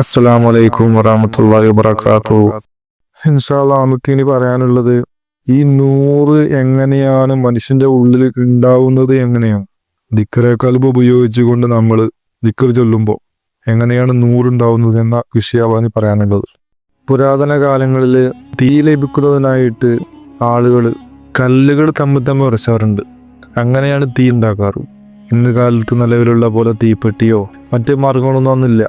അസ്സലാമു അലൈക്കും വറഹമത്തല്ലാഹി വബറകാത്തു ഇൻഷാല്ലാ നമുക്ക് ഇനി പറയാനുള്ളത് ഈ നൂറ് എങ്ങനെയാണ് മനുഷ്യന്റെ ഉള്ളിൽ ഉണ്ടാവുന്നത് എങ്ങനെയാണ്? ദിക്കറെ കൽബ് ഉപയോഗിച്ചുകൊണ്ട് നമ്മൾ ദിക്കർ ചൊല്ലുമ്പോൾ എങ്ങനെയാണ് നൂറുണ്ടാവുന്നത് എന്ന വിഷയമാണ് പറയാനുള്ളത്. പുരാതന കാലങ്ങളിൽ തീ ലഭിക്കുന്നതിനായിട്ട് ആളുകൾ കല്ലുകൾ തമ്മിൽ തമ്മിൽ ഉരച്ചാറുണ്ട്. അങ്ങനെയാണ് തീ ഉണ്ടാക്കാറ് ഇന്ന് കാലത്ത് നിലവിലുള്ള പോലെ തീപ്പെട്ടിയോ മറ്റു മാർഗങ്ങളൊന്നും അന്നില്ല.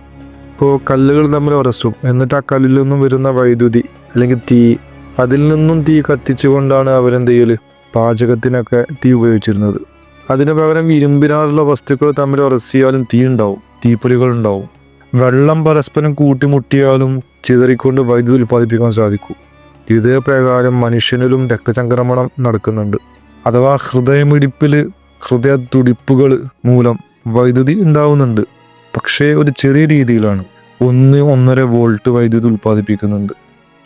ഇപ്പോൾ കല്ലുകൾ തമ്മിൽ ഉരസും എന്നിട്ട് ആ കല്ലിൽ നിന്നും വരുന്ന വൈദ്യുതി അല്ലെങ്കിൽ തീ അതിൽ നിന്നും തീ കത്തിച്ചുകൊണ്ടാണ് അവരെന്ത് ചെയ്യൽ? പാചകത്തിനൊക്കെ തീ ഉപയോഗിച്ചിരുന്നത്. അതിന് പകരം ഇരുമ്പിനാറുള്ള വസ്തുക്കൾ തമ്മിൽ ഉരസിയാലും തീ ഉണ്ടാവും തീപ്പൊലികൾ ഉണ്ടാവും. വെള്ളം പരസ്പരം കൂട്ടിമുട്ടിയാലും ചിതറിക്കൊണ്ട് വൈദ്യുതി ഉൽപ്പാദിപ്പിക്കാൻ സാധിക്കും. ഇതേ പ്രകാരം മനുഷ്യനിലും രക്തചംക്രമണം നടക്കുന്നുണ്ട്. അഥവാ ഹൃദയമിടിപ്പിൽ ഹൃദയ തുടിപ്പുകൾ മൂലം വൈദ്യുതി ഉണ്ടാവുന്നുണ്ട്. പക്ഷേ ഒരു ചെറിയ രീതിയിലാണ്. ഒന്ന് ഒന്നര വോൾട്ട് വൈദ്യുതി ഉൽപ്പാദിപ്പിക്കുന്നുണ്ട്.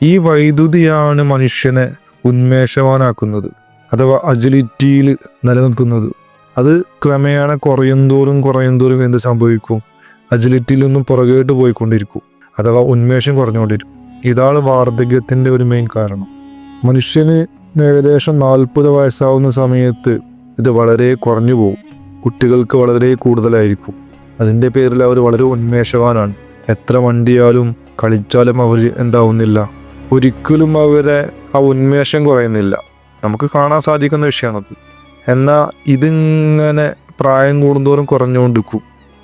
ഈ വൈദ്യുതിയാണ് മനുഷ്യനെ ഉന്മേഷവാനാക്കുന്നത് അഥവാ അജിലിറ്റിയിൽ നിലനിർത്തുന്നത് അത് ക്രമേണ കുറയുന്തോറും കുറയുന്തോറും എന്ത് സംഭവിക്കും? അജിലിറ്റിയിൽ നിന്നും പുറകോട്ട് പോയിക്കൊണ്ടിരിക്കും അഥവാ ഉന്മേഷം കുറഞ്ഞുകൊണ്ടിരിക്കും. ഇതാണ് വാർദ്ധക്യത്തിന്റെ ഒരു മെയിൻ കാരണം. മനുഷ്യന് ഏകദേശം നാൽപ്പത് വയസ്സാവുന്ന സമയത്ത് ഇത് വളരെ കുറഞ്ഞു പോകും കുട്ടികൾക്ക് വളരെ കൂടുതലായിരിക്കും. അതിന്റെ പേരിൽ അവർ വളരെ ഉന്മേഷവാനാണ്. എത്ര വണ്ടിയാലും കളിച്ചാലും അവർ എന്താവുന്നില്ല. ഒരിക്കലും അവരെ ആ ഉന്മേഷം കുറയുന്നില്ല. നമുക്ക് കാണാൻ സാധിക്കുന്ന വിഷയമാണത്. എന്നാൽ ഇതിങ്ങനെ പ്രായം കൂടുന്തോറും കുറഞ്ഞുകൊണ്ടിരിക്കും.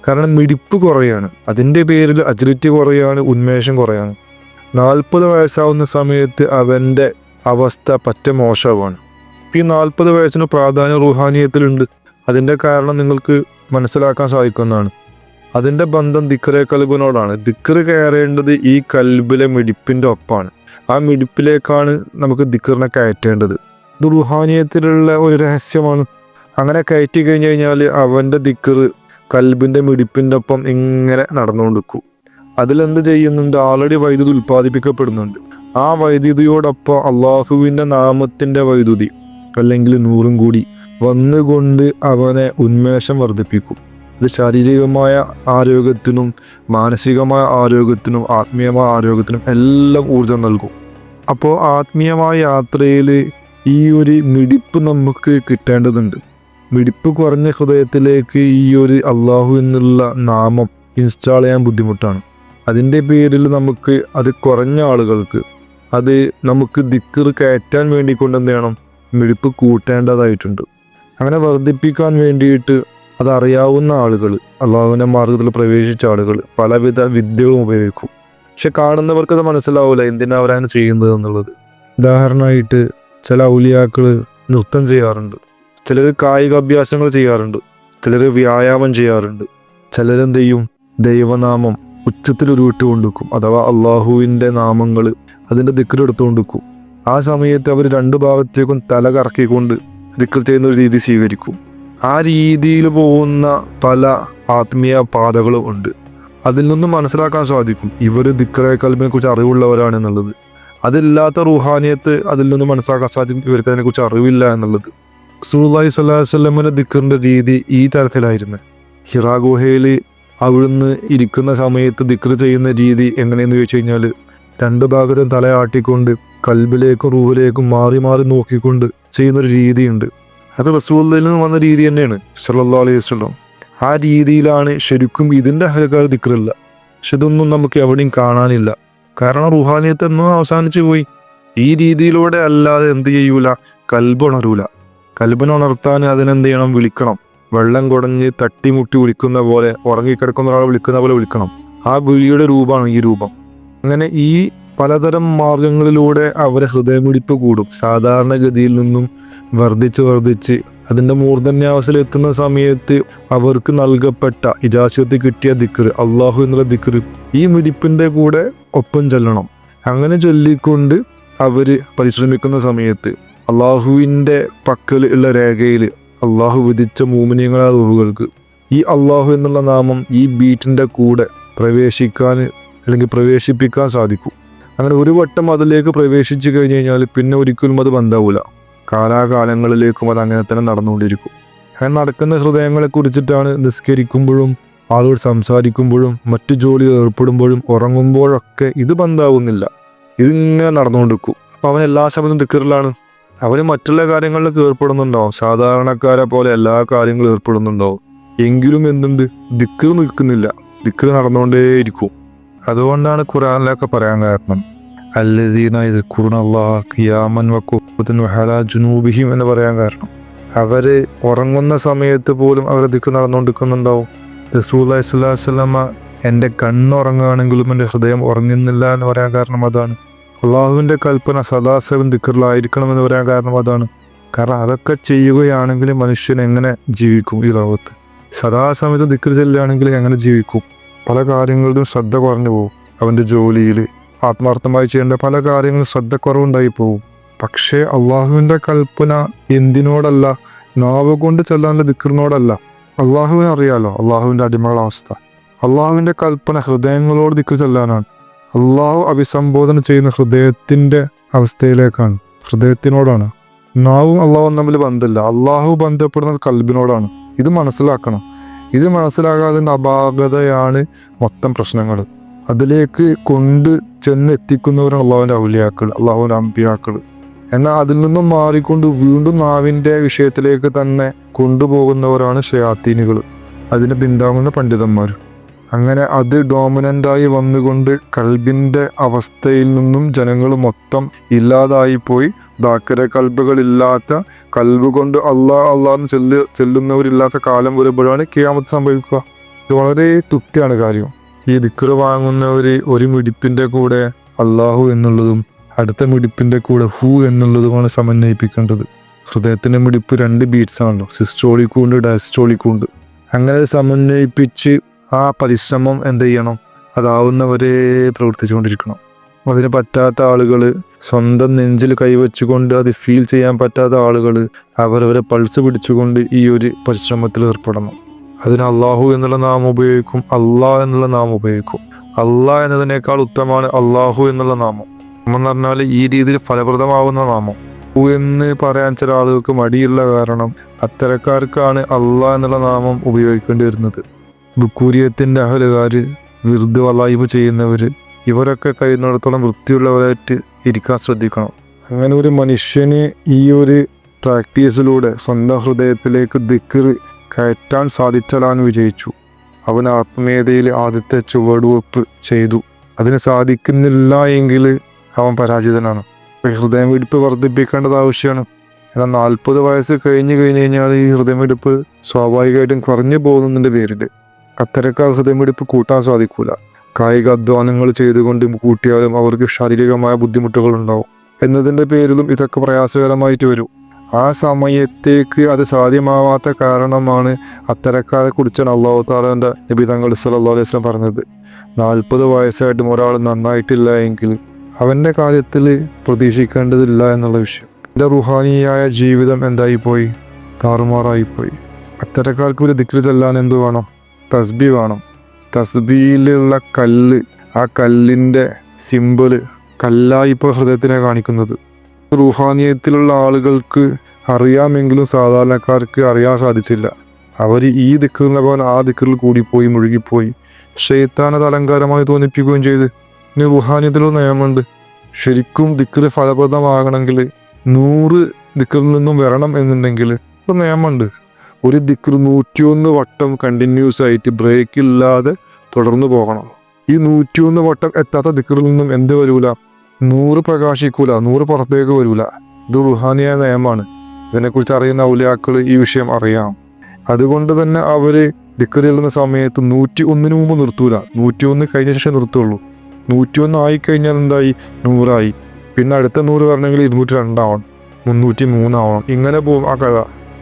കാരണം മിടിപ്പ് കുറയാണ്. അതിന്റെ പേരിൽ അജിലിറ്റി കുറയാണ് ഉന്മേഷം കുറയാണ്. നാൽപ്പത് വയസ്സാവുന്ന സമയത്ത് അവന്റെ അവസ്ഥ പറ്റ മോശമാണ്. ഈ നാൽപ്പത് വയസ്സിന് പ്രാധാന്യം റുഹാനിയത്തിലുണ്ട്. അതിന്റെ കാരണം നിങ്ങൾക്ക് മനസ്സിലാക്കാൻ സാധിക്കുന്നതാണ്. അതിന്റെ ബന്ധം ദിക്കറെ കൽബിനോടാണ് ദിക്ർ കയറേണ്ടത് ഈ കൽബിലെ മിടിപ്പിന്റെ ഒപ്പാണ്. ആ മിടിപ്പിലേക്കാണ് നമുക്ക് ദിക്കറിനെ കയറ്റേണ്ടത്. ഇത് റുഹാനിയത്തിലുള്ള ഒരു രഹസ്യമാണ്. അങ്ങനെ കയറ്റി കഴിഞ്ഞു കഴിഞ്ഞാൽ അവന്റെ ദിക്കറ് കൽബിന്റെ മിടിപ്പിന്റെ ഒപ്പം ഇങ്ങനെ നടന്നുകൊണ്ടിരിക്കും. അതിലെന്ത് ചെയ്യുന്നുണ്ട്? ആൾറെഡി വൈദ്യുതി ഉൽപ്പാദിപ്പിക്കപ്പെടുന്നുണ്ട്. ആ വൈദ്യുതിയോടൊപ്പം അള്ളാഹുവിന്റെ നാമത്തിന്റെ വൈദ്യുതി അല്ലെങ്കിൽ നൂറും കൂടി വന്നുകൊണ്ട് അവനെ ഉന്മേഷം വർദ്ധിപ്പിക്കും. ഇത് ശാരീരികമായ ആരോഗ്യത്തിനും മാനസികമായ ആരോഗ്യത്തിനും ആത്മീയമായ ആരോഗ്യത്തിനും എല്ലാം ഊർജം നൽകും. അപ്പോൾ ആത്മീയമായ യാത്രയിൽ ഈ ഒരു മിടിപ്പ് നമുക്ക് കിട്ടേണ്ടതുണ്ട്. മിടിപ്പ് കുറഞ്ഞ ഹൃദയത്തിലേക്ക് ഈ ഒരു അള്ളാഹു എന്നുള്ള നാമം ഇൻസ്റ്റാൾ ചെയ്യാൻ ബുദ്ധിമുട്ടാണ്. അതിന്റെ പേരിൽ നമുക്ക് അത് കുറഞ്ഞ ആളുകൾക്ക് അത് നമുക്ക് ദിക്കർ കയറ്റാൻ വേണ്ടി കൊണ്ട് എന്ത് ചെയ്യണം? മിടിപ്പ് കൂട്ടേണ്ടതായിട്ടുണ്ട്. അങ്ങനെ വർദ്ധിപ്പിക്കാൻ വേണ്ടിയിട്ട് അതറിയാവുന്ന ആളുകൾ അള്ളാഹുവിന്റെ മാർഗത്തിൽ പ്രവേശിച്ച ആളുകൾ പലവിധ വിദ്യകളും ഉപയോഗിക്കും. പക്ഷെ കാണുന്നവർക്ക് അത് മനസ്സിലാവില്ല എന്തിനാ അവരാണ് ചെയ്യുന്നത് എന്നുള്ളത്. ഉദാഹരണമായിട്ട് ചില ഔലിയാക്കൾ നൃത്തം ചെയ്യാറുണ്ട്. ചിലർ കായികാഭ്യാസങ്ങൾ ചെയ്യാറുണ്ട്. ചിലർ വ്യായാമം ചെയ്യാറുണ്ട്. ചിലരെന്ത് ചെയ്യും? ദൈവനാമം ഉച്ചത്തിൽ ഉരുവിട്ട് കൊണ്ടുവെക്കും. അഥവാ അള്ളാഹുവിന്റെ നാമങ്ങൾ അതിന്റെ ദിക്കിലെടുത്തുകൊണ്ടിരിക്കും ആ സമയത്ത് അവർ രണ്ട് ഭാഗത്തേക്കും തല കറക്കിക്കൊണ്ട് ദിക്കൽ ചെയ്യുന്ന ഒരു രീതി സ്വീകരിക്കും. ആ രീതിയിൽ പോകുന്ന പല ആത്മീയ പാതകളും ഉണ്ട്. അതിൽ നിന്നും മനസ്സിലാക്കാൻ സാധിക്കും ഇവർ ദിക്കറെ കൽബിനെ കുറിച്ച് അറിവുള്ളവരാണ് എന്നുള്ളത്. അതില്ലാത്ത റുഹാനിയത്ത് അതിൽ നിന്ന് മനസ്സിലാക്കാൻ സാധിക്കും ഇവർക്ക് അതിനെ അതിനെക്കുറിച്ച് അറിവില്ല എന്നുള്ളത്. സുല്ലാഹി സ്വല്ലാഹു ദിക്കറിന്റെ രീതി ഈ തരത്തിലായിരുന്നു. ഹിറാ ഗുഹയിൽ അവിടുന്ന് ഇരിക്കുന്ന സമയത്ത് ദിക്കർ ചെയ്യുന്ന രീതി എങ്ങനെയെന്ന് ചോദിച്ചു കഴിഞ്ഞാൽ രണ്ട് ഭാഗത്തും തലയാട്ടിക്കൊണ്ട് കൽബിലേക്കും റൂഹിലേക്കും മാറി മാറി നോക്കിക്കൊണ്ട് ചെയ്യുന്നൊരു രീതിയുണ്ട്. അത് റസൂലിൽ നിന്ന് വന്ന രീതി തന്നെയാണ് സല്ലാ അലൈഹി വസ്ലം ആ രീതിയിലാണ് ശരിക്കും ഇതിന്റെ അഹലക്കാർ ദിക്കറില്ല പക്ഷെ ഇതൊന്നും നമുക്ക് എവിടെയും കാണാനില്ല. കാരണം റുഹാനിയത്ത് എന്നും അവസാനിച്ചു പോയി. ഈ രീതിയിലൂടെ അല്ലാതെ എന്ത് ചെയ്യൂല? കൽബുണരൂല കൽബിനുണർത്താൻ അതിനെന്ത് ചെയ്യണം? വിളിക്കണം. വെള്ളം കുടഞ്ഞ് തട്ടിമുട്ടി വിളിക്കുന്ന പോലെ ഉറങ്ങിക്കിടക്കുന്ന ഒരാളെ വിളിക്കുന്ന പോലെ വിളിക്കണം. ആ വിളിയുടെ രൂപമാണ് ഈ രൂപം. അങ്ങനെ ഈ പലതരം മാർഗങ്ങളിലൂടെ അവരെ ഹൃദയമിടിപ്പ് കൂടും. സാധാരണഗതിയിൽ നിന്നും വർദ്ധിച്ച് വർദ്ധിച്ച് അതിന്റെ മൂർധന്യാവസ്ഥയിൽ എത്തുന്ന സമയത്ത് അവർക്ക് നൽകപ്പെട്ട ഇജാശത്ത് കിട്ടിയ ദിക്കറ് അള്ളാഹു എന്നുള്ള ദിക്കറ് ഈ മിടിപ്പിന്റെ കൂടെ ഒപ്പം ചെല്ലണം. അങ്ങനെ ചൊല്ലിക്കൊണ്ട് അവർ പരിശ്രമിക്കുന്ന സമയത്ത് അള്ളാഹുവിന്റെ പക്കൽ ഉള്ള രേഖയിൽ അള്ളാഹു വിധിച്ച മൂമിനിയങ്ങളായ റൂഹുകൾക്ക് ഈ അള്ളാഹു എന്നുള്ള നാമം ഈ ബീറ്റിന്റെ കൂടെ പ്രവേശിക്കാൻ അല്ലെങ്കിൽ പ്രവേശിപ്പിക്കാൻ സാധിക്കും. അങ്ങനെ ഒരു വട്ടം അതിലേക്ക് പ്രവേശിച്ചു കഴിഞ്ഞ് കഴിഞ്ഞാൽ പിന്നെ ഒരിക്കലും അത് ബന്ധാവൂല. കാലാകാലങ്ങളിലേക്കും അത് അങ്ങനെ തന്നെ നടന്നുകൊണ്ടിരിക്കും. അങ്ങനെ നടക്കുന്ന ഹൃദയങ്ങളെ കുറിച്ചിട്ടാണ് നിസ്കരിക്കുമ്പോഴും ആളോട് സംസാരിക്കുമ്പോഴും മറ്റു ജോലിയിൽ ഏർപ്പെടുമ്പോഴും ഉറങ്ങുമ്പോഴൊക്കെ ഇത് ബന്ധാവുന്നില്ല. ഇതിങ്ങനെ നടന്നുകൊണ്ടിരിക്കും. അപ്പോൾ അവൻ എല്ലാ സമയത്തും ദിക്കറിലാണ് അവന് മറ്റുള്ള കാര്യങ്ങളിൽ ഏർപ്പെടുന്നുണ്ടാവും. സാധാരണക്കാരെ പോലെ എല്ലാ കാര്യങ്ങളും ഏർപ്പെടുന്നുണ്ടാവും. എങ്കിലും എന്തുണ്ട്? ദിക്കർ നിൽക്കുന്നില്ല. ദിക്കർ നടന്നുകൊണ്ടേയിരിക്കും. അതുകൊണ്ടാണ് ഖുറാനിലൊക്കെ പറയാൻ കാരണം അല്ലദീന ഖിയാമൻ ജുനൂബിഹിം എന്ന് പറയാൻ കാരണം. അവർ ഉറങ്ങുന്ന സമയത്ത് പോലും അവർ ദിക്ക് നടന്നുകൊണ്ടിരിക്കുന്നുണ്ടാവും. റസൂൽ സ്വല്ലാസ്ലമ എന്റെ കണ്ണുറങ്ങുകയാണെങ്കിലും എന്റെ ഹൃദയം ഉറങ്ങുന്നില്ല എന്ന് പറയാൻ കാരണം അതാണ്. അള്ളാഹുവിന്റെ കൽപ്പന സദാസവൻ ദിക്കറിലായിരിക്കണം എന്ന് പറയാൻ കാരണം അതാണ്. കാരണം അതൊക്കെ ചെയ്യുകയാണെങ്കിൽ മനുഷ്യൻ എങ്ങനെ ജീവിക്കും ഈ ലോകത്ത്? സദാസമയത്ത് ദിക്കർ ചെല്ലുകയാണെങ്കിൽ എങ്ങനെ ജീവിക്കും? പല കാര്യങ്ങളിലും ശ്രദ്ധ കുറഞ്ഞു പോകും അവന്റെ ജോലിയിൽ ആത്മാർത്ഥമായി ചെയ്യേണ്ട പല കാര്യങ്ങളും ശ്രദ്ധക്കുറവുണ്ടായി പോകും പക്ഷേ അള്ളാഹുവിന്റെ കൽപ്പന എന്തിനോടല്ല നാവ് കൊണ്ട് ചെല്ലാനുള്ള ദിക്കറിനോടല്ല അള്ളാഹുവിനെ അറിയാലോ അള്ളാഹുവിന്റെ അടിമകളുടെ അവസ്ഥ. അള്ളാഹുവിന്റെ കൽപ്പന ഹൃദയങ്ങളോട് ദിക്കർ ചെല്ലാനാണ്. അള്ളാഹു അഭിസംബോധന ചെയ്യുന്ന ഹൃദയത്തിന്റെ അവസ്ഥയിലേക്കാണ് ഹൃദയത്തിനോടാണ്. നാവും അള്ളാഹും തമ്മിൽ ബന്ധമില്ല. അള്ളാഹു ബന്ധപ്പെടുന്നത് കൽബിനോടാണ്. ഇത് മനസ്സിലാക്കണം. ഇത് മനസ്സിലാകാതിന്റെ അപാകതയാണ് മൊത്തം പ്രശ്നങ്ങൾ. അതിലേക്ക് കൊണ്ട് ചെന്ന് എത്തിക്കുന്നവരാണ് അള്ളാഹുവിന്റെ ഔലിയാക്കൾ അള്ളാഹുവിന്റെ അമ്പിയാക്കൾ. എന്നാൽ അതിൽ നിന്നും മാറിക്കൊണ്ട് വീണ്ടും നാവിന്റെ വിഷയത്തിലേക്ക് തന്നെ കൊണ്ടുപോകുന്നവരാണ് ഷയാത്തീനുകൾ. അതിന് പിന്താങ്ങുന്ന പണ്ഡിതന്മാർ അങ്ങനെ അത് ഡോമിനന്റായി വന്നുകൊണ്ട് കൽബിന്റെ അവസ്ഥയിൽ നിന്നും ജനങ്ങൾ മൊത്തം ഇല്ലാതായിപ്പോയി. ദാക്കര കൽബുകളില്ലാത്ത കൽബ് കൊണ്ട് അള്ളാ അള്ളാന്ന് ചെല്ല് ചെല്ലുന്നവരില്ലാത്ത കാലം വരുമ്പോഴാണ് കിയാമത്ത് സംഭവിക്കുക. ഇത് വളരെ തൃപ്തിയാണ് കാര്യം. ഈ ദിക്കറ് വാങ്ങുന്നവർ ഒരു മിടിപ്പിന്റെ കൂടെ അള്ളാഹു എന്നുള്ളതും അടുത്ത മിടിപ്പിന്റെ കൂടെ ഹു എന്നുള്ളതുമാണ് സമന്വയിപ്പിക്കേണ്ടത്. ഹൃദയത്തിന്റെ മിടിപ്പ് രണ്ട് ബീറ്റ്സ് ആണല്ലോ. സിസ്റ്റോളിക്കും ഉണ്ട് ഡയസ്റ്റോളിക്കും ഉണ്ട് അങ്ങനെ സമന്വയിപ്പിച്ച് ആ പരിശ്രമം എന്ത് ചെയ്യണം? അതാവുന്നവരെ പ്രവർത്തിച്ചുകൊണ്ടിരിക്കണം. അതിന് പറ്റാത്ത ആളുകൾ സ്വന്തം നെഞ്ചിൽ കൈവച്ചുകൊണ്ട് അത് ഫീൽ ചെയ്യാൻ പറ്റാത്ത ആളുകൾ അവരവരെ പൾസ് പിടിച്ചുകൊണ്ട് ഈ ഒരു പരിശ്രമത്തിൽ ഏർപ്പെടണം. അതിന് അള്ളാഹു എന്നുള്ള നാം ഉപയോഗിക്കും അള്ളാഹ് എന്നുള്ള നാം ഉപയോഗിക്കും. അള്ളാഹ് എന്നതിനേക്കാൾ ഉത്തമമാണ് അള്ളാഹു എന്നുള്ള നാമം. എന്ന് പറഞ്ഞാൽ ഈ രീതിയിൽ ഫലപ്രദമാവുന്ന നാമം. എന്ന് പറയാൻ ചില ആളുകൾക്ക് മടിയുള്ള കാരണം അത്തരക്കാർക്കാണ് അള്ളാഹ് എന്നുള്ള നാമം ഉപയോഗിക്കേണ്ടി വരുന്നത്. ബുക്കൂരിയത്തിന്റെ അഹലുകാർ വിറുദ് വലായ്വ് ചെയ്യുന്നവർ ഇവരൊക്കെ കഴിയുന്നിടത്തോളം വൃത്തിയുള്ളവരായിട്ട് ഇരിക്കാൻ ശ്രദ്ധിക്കണം. അങ്ങനെ ഒരു മനുഷ്യന് ഈ ഒരു പ്രാക്ടീസിലൂടെ സ്വന്തം ഹൃദയത്തിലേക്ക് ദിക്കർ കയറ്റാൻ സാധിച്ചാലാണ് വിജയിച്ചു. അവൻ ആത്മീയതയിൽ ആദ്യത്തെ ചുവടുവെപ്പ് ചെയ്തു. അതിന് സാധിക്കുന്നില്ല എങ്കിൽ അവൻ പരാജിതനാണ്. ഹൃദയം ഹൃദയമിടിപ്പ് വർദ്ധിപ്പിക്കേണ്ടത് ആവശ്യമാണ്. എന്നാൽ നാൽപ്പത് വയസ്സ് കഴിഞ്ഞ് കഴിഞ്ഞ് കഴിഞ്ഞാൽ ഈ ഹൃദയമിടിപ്പ് സ്വാഭാവികമായിട്ടും കുറഞ്ഞു പോകുന്നതിന്റെ പേരിൽ അത്തരക്കാർ ഹൃദയമിടിപ്പ് കൂട്ടാൻ സാധിക്കൂല. കായിക അധ്വാനങ്ങൾ ചെയ്തുകൊണ്ട് കൂട്ടിയാലും അവർക്ക് ശാരീരികമായ ബുദ്ധിമുട്ടുകൾ ഉണ്ടാവും എന്നതിന്റെ പേരിലും ഇതൊക്കെ പ്രയാസകരമായിട്ട് വരും. ആ സമയത്തേക്ക് അത് സാധ്യമാവാത്ത കാരണമാണ് അത്തരക്കാരെ കുറിച്ചാണ് അള്ളാഹു താലാന്റെ നബി തങ്ങൾ സല്ലല്ലാഹു അലൈഹി വസല്ലം പറഞ്ഞത്. നാൽപ്പത് വയസ്സായിട്ടും ഒരാൾ നന്നായിട്ടില്ല എങ്കിൽ അവന്റെ കാര്യത്തിൽ പ്രതീക്ഷിക്കേണ്ടതില്ല എന്നുള്ള വിഷയം. എന്റെ റുഹാനിയായ ജീവിതം എന്തായിപ്പോയി? താറുമാറായിപ്പോയി. അത്തരക്കാർക്ക് ഒരു ദിക്ര ചെല്ലാൻ എന്ത് വേണം? തസ്ബി വേണം. തസ്ബിയിലുള്ള കല്ല് ആ കല്ലിന്റെ സിമ്പിൾ കല്ലായി ഇപ്പോൾ ഹൃദയത്തിനെ കാണിക്കുന്നത്. റുഹാനിയത്തിലുള്ള ആളുകൾക്ക് അറിയാമെങ്കിലും സാധാരണക്കാർക്ക് അറിയാൻ സാധിച്ചില്ല. അവർ ഈ ദിക്കറിനെ പോലെ ആ ദിക്കറിൽ കൂടിപ്പോയി മുഴുകിപ്പോയി. ഷെയ്ത്താനത് അലങ്കാരമായി തോന്നിപ്പിക്കുകയും ചെയ്ത്. ഇനി റുഹാനിയത്തിലൊരു നിയമമുണ്ട്. ശരിക്കും ദിക്കറ് ഫലപ്രദമാകണമെങ്കിൽ നൂറ് ദിക്കറിൽ നിന്നും വരണം എന്നുണ്ടെങ്കിൽ ഒരു നിയമമുണ്ട്. ഒരു ദിക്കർ നൂറ്റിയൊന്ന് വട്ടം കണ്ടിന്യൂസ് ആയിട്ട് ബ്രേക്ക് ഇല്ലാതെ തുടർന്നു പോകണം. ഈ നൂറ്റിയൊന്ന് വട്ടം എത്താത്ത ദിക്കറിൽ നിന്നും എന്ത് വരൂല? നൂറ് പ്രകാശിക്കൂല നൂറ് പുറത്തേക്ക് വരൂല. ഇത് റുഹാനിയ നയമാണ് ഇതിനെക്കുറിച്ച് അറിയുന്ന ഔലിയാക്കൾ ഈ വിഷയം അറിയാം. അതുകൊണ്ട് തന്നെ അവർ ദിക്കറി ചെല്ലുന്ന സമയത്ത് നൂറ്റി ഒന്നിന് മുമ്പ് നിർത്തൂല. നൂറ്റി ഒന്ന് കഴിഞ്ഞ ശേഷം നിർത്തുള്ളൂ. നൂറ്റി ഒന്ന് ആയി കഴിഞ്ഞാൽ എന്തായി? നൂറായി. പിന്നെ അടുത്ത നൂറ് വരണമെങ്കിൽ ഇരുന്നൂറ്റി രണ്ടാവണം മുന്നൂറ്റി മൂന്നാവണം. ഇങ്ങനെ പോകും ആ കഥ.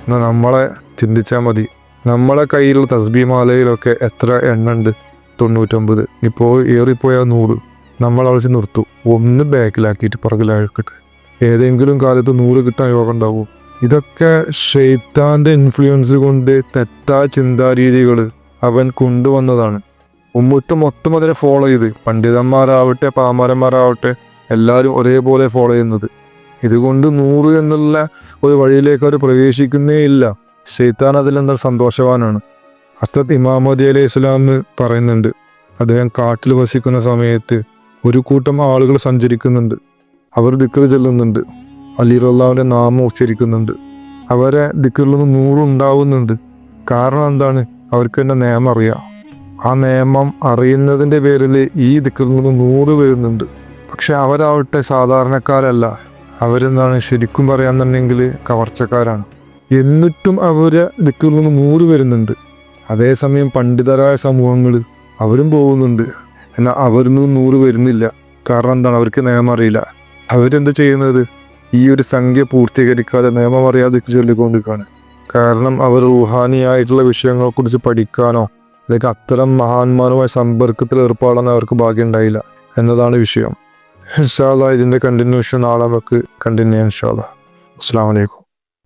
എന്നാൽ നമ്മളെ ചിന്തിച്ചാൽ മതി. നമ്മളെ കയ്യിലുള്ള തസ്ബിമാലയിലൊക്കെ എത്ര എണ്ണ ഉണ്ട് തൊണ്ണൂറ്റൊമ്പത്. ഇപ്പോൾ ഏറിപ്പോയാൽ നൂറ്. നമ്മൾ അവിടെ നിർത്തും. ഒന്ന് ബാക്കിലാക്കിയിട്ട് പുറകിലാക്കിട്ട് ഏതെങ്കിലും കാലത്ത് നൂറ് കിട്ടാൻ യോഗം ഉണ്ടാവും. ഇതൊക്കെ ഷെയ്ത്താന്റെ ഇൻഫ്ലുവൻസ് കൊണ്ട് തെറ്റായ ചിന്താരീതികൾ അവൻ കൊണ്ടുവന്നതാണ്. ഉമ്മത്ത് മൊത്തം അതിനെ ഫോളോ ചെയ്ത്. പണ്ഡിതന്മാരാവട്ടെ പാമാരന്മാരാവട്ടെ എല്ലാവരും ഒരേപോലെ ഫോളോ ചെയ്യുന്നത്. ഇതുകൊണ്ട് നൂറ് എന്നുള്ള ഒരു വഴിയിലേക്ക് അവർ പ്രവേശിക്കുന്നേ ഇല്ല. ഷെയ്ത്താൻ അതിലെന്താ സന്തോഷവാനാണ്. ഹസ്രത് ഇമാമദി അലൈഹി ഇസ്ലാം പറയുന്നുണ്ട്. അദ്ദേഹം കാട്ടിൽ വസിക്കുന്ന സമയത്ത് ഒരു കൂട്ടം ആളുകൾ സഞ്ചരിക്കുന്നുണ്ട്. അവർ ദിക്കർ ചെല്ലുന്നുണ്ട്. അലി റല്ലാവിന്റെ നാമം ഉച്ചരിക്കുന്നുണ്ട്. അവരെ ദിക്കറിൽ നിന്ന് നൂറുണ്ടാവുന്നുണ്ട് കാരണം എന്താണ്? അവർക്ക് എന്റെ നിയമം അറിയാം. ആ നിയമം അറിയുന്നതിന്റെ പേരിൽ ഈ ദിക്കറിൽ നിന്ന് നൂറ് വരുന്നുണ്ട്. പക്ഷെ അവരാവട്ടെ സാധാരണക്കാരല്ല. അവരെന്താണ്? ശരിക്കും പറയാന്നുണ്ടെങ്കിൽ കവർച്ചക്കാരാണ്. എന്നിട്ടും അവരെ ദിക്കുകളിൽ നിന്ന് മൂറി വരുന്നുണ്ട്. അതേസമയം പണ്ഡിതരായ സമൂഹങ്ങൾ അവരും പോകുന്നുണ്ട്. എന്നാൽ അവരിൽ നിന്നും നൂറ് വരുന്നില്ല. കാരണം എന്താണ്? അവർക്ക് നിയമം അറിയില്ല. അവരെന്ത് ചെയ്യുന്നത്? ഈ ഒരു സംഖ്യ പൂർത്തീകരിക്കാതെ നിയമം അറിയാതെ ചൊല്ലിക്കൊണ്ടിരിക്കുകയാണ്. കാരണം അവർ റുഹാനിയായിട്ടുള്ള വിഷയങ്ങളെക്കുറിച്ച് പഠിക്കാനോ അല്ലെങ്കിൽ അത്തരം മഹാന്മാരുമായി സമ്പർക്കത്തിൽ ഏർപ്പാടാൻ അവർക്ക് ഭാഗ്യമുണ്ടായില്ല എന്നതാണ് വിഷയം. ഇൻഷാല്ല ഇതിന്റെ കണ്ടിന്യൂഷൻ നാളെ നമുക്ക് കണ്ടിന്യൂ ഇൻഷാല്ല അസ്സാം വലൈക്കും